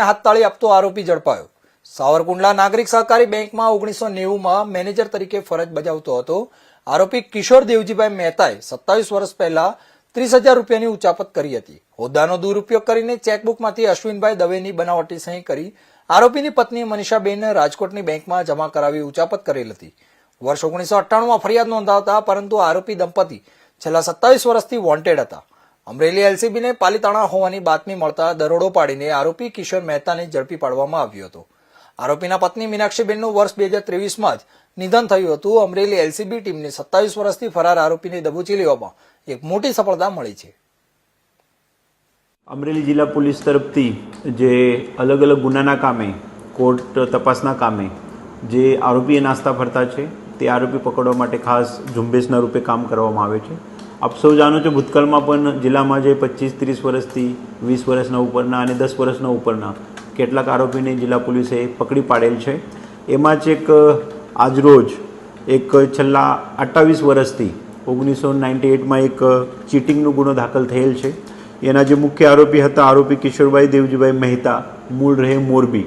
હાથતાળી આપતો આરોપી ઝડપાયો. સાવરકુંડલા નાગરિક સહકારી બેંકમાં ઓગણીસો નેવુંમાં મેનેજર તરીકે ફરજ બજાવતો હતો. આરોપી કિશોર દેવજીભાઈ મહેતાએ સત્તાવીસ વર્ષ પહેલા ત્રીસ હજાર રૂપિયાની ઉચાપત કરી હતી. હોદ્દાનો દુરુપયોગ કરીને ચેકબુકમાંથી અશ્વિનભાઈ દવેની બનાવટી સહી કરી આરોપીની પત્ની મનીષાબેને રાજકોટની બેંકમાં જમા કરાવી ઉચાપત કરેલ હતી. વર્ષ ઓગણીસો અઠ્ઠાણુંમાં ફરિયાદ નોંધાવતા પરંતુ આરોપી દંપતી છેલ્લા સત્તાવીસ વર્ષથી વોન્ટેડ હતા. અમરેલી એલસીબીને પાલીતાણા હોવાની બાતમી મળતા દરોડો પાડીને આરોપી કિશોર મહેતાને ઝડપી પાડવામાં આવ્યો હતો. આરોપીના પત્ની મીનાક્ષીબેનનું વર્ષ બે હજાર ત્રેવીસમાં જ નિધન થયું હતું. અમરેલી એલસીબી ટીમને સત્તાવીસ વર્ષથી ફરાર આરોપીને દબોચી લેવામાં એક મોટી સફળતા મળી છે. અમરેલી જિલ્લા પોલીસ તરફથી જે અલગ અલગ ગુનાના કામે, કોર્ટ તપાસના કામે જે આરોપીએ નાસ્તા ફરતા છે, તે આરોપી પકડવા માટે ખાસ ઝુંબેશના રૂપે કામ કરવામાં આવે છે. આપ સૌ જાણો છો ભૂતકાળમાં પણ જિલ્લામાં જે પચીસ, ત્રીસ વર્ષથી વીસ વર્ષના ઉપરના અને દસ વર્ષના ઉપરના કેટલાક આરોપીને જિલ્લા પોલીસે પકડી પાડેલ છે. એમાં જ એક આજરોજ એક છેલ્લા અઠ્ઠાવીસ વર્ષથી ઓગણીસો નાઇન્ટી એટમાં એક ચીટિંગનો ગુનો દાખલ થયેલ છે. એના જે મુખ્ય આરોપી હતા, આરોપી કિશોરભાઈ દેવજીભાઈ મહેતા, મૂળ રહે મોરબી,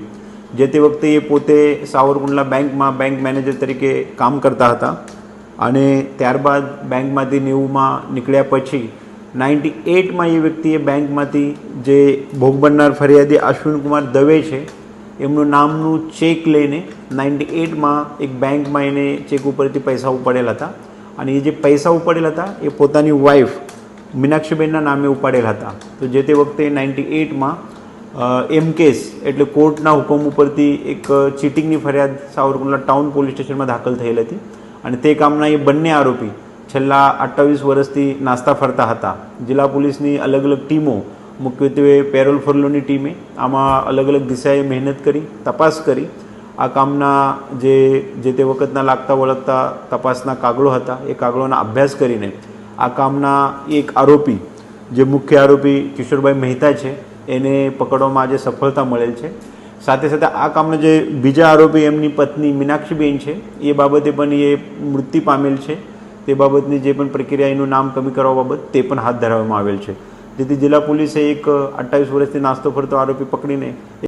જે તે વખતે એ પોતે સાવરકુંડલા બેંકમાં બેંક મેનેજર તરીકે કામ કરતા હતા. અને ત્યારબાદ બેંકમાંથી નેવુંમાં નીકળ્યા પછી નાઇન્ટી એટમાં એ વ્યક્તિએ બેંકમાંથી જે ભોગ બનનાર ફરિયાદી અશ્વિનકુમાર દવે છે, એમનું નામનું ચેક લઈને નાઇન્ટી એટમાં એક બેંકમાં એને ચેક ઉપરથી પૈસા ઉપાડેલા હતા. અને એ જે પૈસા ઉપાડેલા હતા, એ પોતાની વાઈફ મીનાક્ષીબેનના નામે ઉપાડેલા હતા. તો જે તે વખતે નાઇન્ટી એટમાં એમ કેસ એટલે કોર્ટના હુકમ ઉપરથી એક ચીટિંગની ફરિયાદ સાવરકુંડલા ટાઉન પોલીસ સ્ટેશનમાં દાખલ થયેલ હતી. અને તે કામના એ બંને આરોપી છેલ્લા અઠ્ઠાવીસ વર્ષથી નાસ્તા ફરતા હતા. જિલ્લા પોલીસની અલગ અલગ ટીમો, મુખ્યત્વે પેરોલ ફરલોની ટીમે, આમાં અલગ અલગ દિશાએ મહેનત કરી, તપાસ કરી. આ કામના જે જે તે વખતના લાગતા વળગતા તપાસના કાગળો હતા, એ કાગળોના અભ્યાસ કરીને આ કામના એક આરોપી, જે મુખ્ય આરોપી કિશોરભાઈ મહેતા છે, એને પકડવામાં આજે સફળતા મળેલ છે. સાથે સાથે આ કામનો જે બીજા આરોપી એમની પત્ની મીનાક્ષીબેન છે, એ બાબતે પણ એ મૃત્યુ પામેલ છે. તે બાબતની જે પણ પ્રક્રિયા એનું નામ કમી કરવા બાબત તે પણ હાથ ધરવામાં આવેલ છે. જેથી જિલ્લા પોલીસે એક અઠ્ઠાવીસ વર્ષથી નાસ્તો ફરતો આરોપી પકડીને